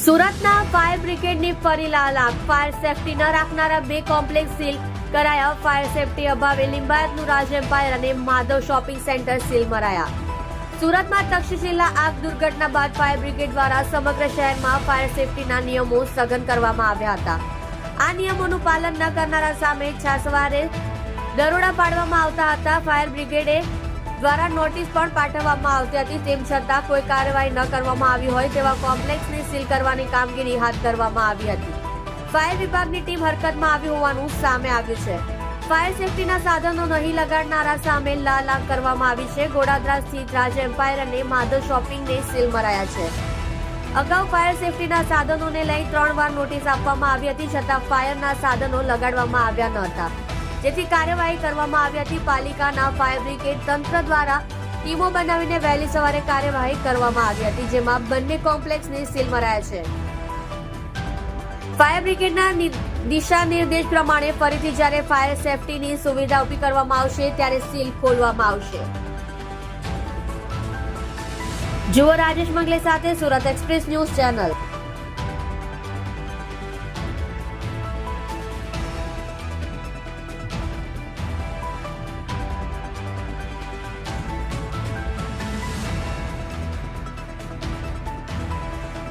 સુરતના ફાયર બ્રિગેડની ફરી લાલાક. Fire safety ન રાખનારા બે કોમ્પ્લેક્સ સીલ કરાયા. ફાયર સેફટી અભાવે લિંબાયતનું રાજ એમ્પાયર અને માધવ શોપિંગ સેન્ટર સીલ મરાયા. સુરતમાં તક્ષશિલા આગ દુર્ઘટના બાદ ફાયર બ્રિગેડ દ્વારા સમગ્ર શહેરમાં ફાયર સેફટીના નિયમો સઘન કરવામાં આવ્યા હતા. આ નિયમોનું પાલન ન કરનારા સામે છાસવારે દરોડા પાડવામાં આવતા હતા. ફાયર બ્રિગેડે દ્વારા નોટિસ પણ પાઠવવામાં આવતી હતી. તેમ છતાં કોઈ કાર્યવાહી ન કરવામાં આવી હોય તેવા કોમ્પ્લેક્સને સીલ કરવાની કામગીરી હાથ ધરવામાં આવી હતી. ફાયર વિભાગની ટીમ હરકતમાં આવી હોવાનું સામે આવ્યું છે. ફાયર સેફટીના સાધનો નહીં લગાડનારા સામે લાલ આંખ કરવામાં આવી છે. ગોડાદરા સ્થિત રાજ એમ્પાયર અને માધવ શોપિંગને સીલ મરાયા છે. અગાઉ ફાયર સેફટીના સાધનોને લઈ ત્રણ વાર નોટિસ આપવામાં આવી હતી. છતાં ફાયરના સાધનો લગાડવામાં આવ્યા ન હતા. જેથી કાર્યવાહી કરવામાં આવી હતી. પાલિકાના ફાયર બ્રિગેડ તંત્ર દ્વારા ટીમો બનાવીને વહેલી સવારે કાર્યવાહી કરવામાં આવી હતી, જેમાં બંને કોમ્પ્લેક્સને સીલ મરાયા છે. ફાયર બ્રિગેડના દિશા નિર્દેશ પ્રમાણે ફરીથી જ્યારે ફાયર સેફટીની સુવિધા ઊભી કરવામાં આવશે, ત્યારે સીલ ખોલવામાં આવશે. જુઓ રાજેશ મંગલે સાથે સુરત એક્સપ્રેસ ન્યૂઝ ચેનલ.